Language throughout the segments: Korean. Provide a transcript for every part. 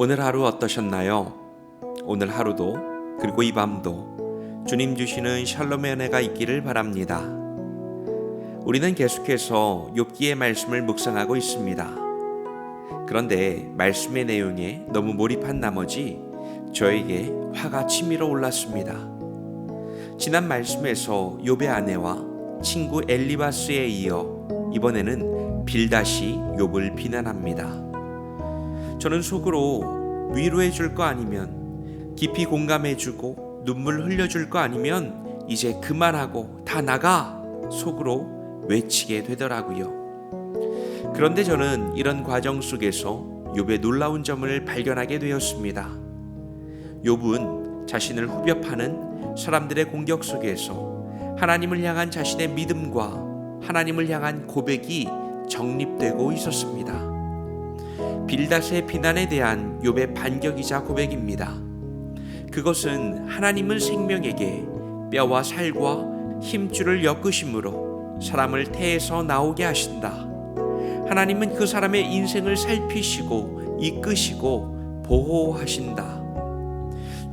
오늘 하루 어떠셨나요? 오늘 하루도 그리고 이 밤도 주님 주시는 샬롬의 은혜가 있기를 바랍니다. 우리는 계속해서 욥기의 말씀을 묵상하고 있습니다. 그런데 말씀의 내용에 너무 몰입한 나머지 저에게 화가 치밀어 올랐습니다. 지난 말씀에서 욥의 아내와 친구 엘리바스에 이어 이번에는 빌다시 욥을 비난합니다. 저는 속으로 위로해 줄 거 아니면 깊이 공감해 주고 눈물 흘려 줄 거 아니면 이제 그만하고 다 나가 속으로 외치게 되더라고요. 그런데 저는 이런 과정 속에서 욥의 놀라운 점을 발견하게 되었습니다. 욥은 자신을 후벼파는 사람들의 공격 속에서 하나님을 향한 자신의 믿음과 하나님을 향한 고백이 정립되고 있었습니다. 빌닷의 비난에 대한 욥의 반격이자 고백입니다. 그것은 하나님은 생명에게 뼈와 살과 힘줄을 엮으심으로 사람을 태에서 나오게 하신다. 하나님은 그 사람의 인생을 살피시고 이끄시고 보호하신다.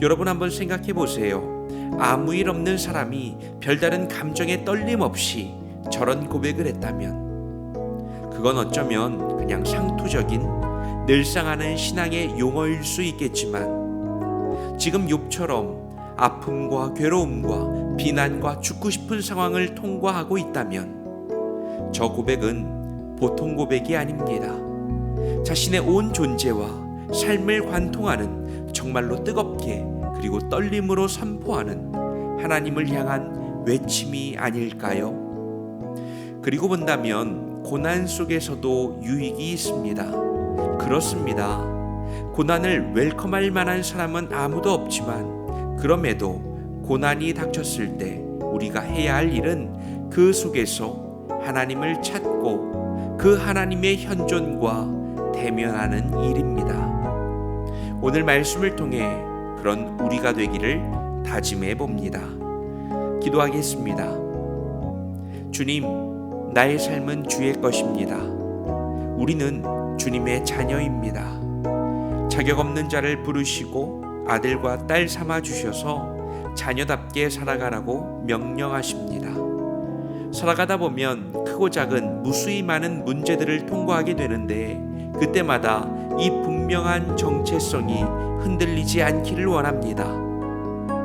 여러분 한번 생각해 보세요. 아무 일 없는 사람이 별다른 감정에 떨림 없이 저런 고백을 했다면 그건 어쩌면 그냥 상투적인 늘상하는 신앙의 용어일 수 있겠지만 지금 욥처럼 아픔과 괴로움과 비난과 죽고 싶은 상황을 통과하고 있다면 저 고백은 보통 고백이 아닙니다. 자신의 온 존재와 삶을 관통하는 정말로 뜨겁게 그리고 떨림으로 선포하는 하나님을 향한 외침이 아닐까요? 그리고 본다면 고난 속에서도 유익이 있습니다. 그렇습니다. 고난을 웰컴할 만한 사람은 아무도 없지만 그럼에도 고난이 닥쳤을 때 우리가 해야 할 일은 그 속에서 하나님을 찾고 그 하나님의 현존과 대면하는 일입니다. 오늘 말씀을 통해 그런 우리가 되기를 다짐해 봅니다. 기도하겠습니다. 주님, 나의 삶은 주의 것입니다. 우리는 주님의 자녀입니다. 자격 없는 자를 부르시고 아들과 딸 삼아 주셔서 자녀답게 살아가라고 명령하십니다. 살아가다 보면 크고 작은 무수히 많은 문제들을 통과하게 되는데 그때마다 이 분명한 정체성이 흔들리지 않기를 원합니다.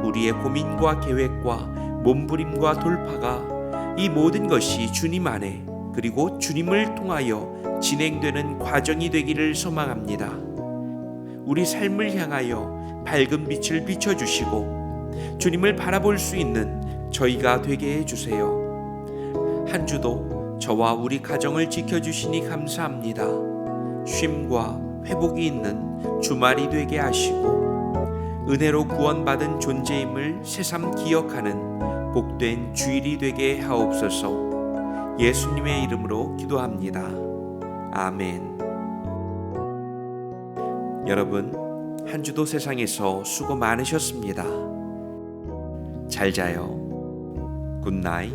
우리의 고민과 계획과 몸부림과 돌파가 이 모든 것이 주님 안에 그리고 주님을 통하여 진행되는 과정이 되기를 소망합니다. 우리 삶을 향하여 밝은 빛을 비춰주시고 주님을 바라볼 수 있는 저희가 되게 해주세요. 한 주도 저와 우리 가정을 지켜주시니 감사합니다. 쉼과 회복이 있는 주말이 되게 하시고 은혜로 구원받은 존재임을 새삼 기억하는 복된 주일이 되게 하옵소서 예수님의 이름으로 기도합니다. 아멘. 여러분, 한 주도 세상에서 수고 많으셨습니다. 잘 자요. 굿나잇.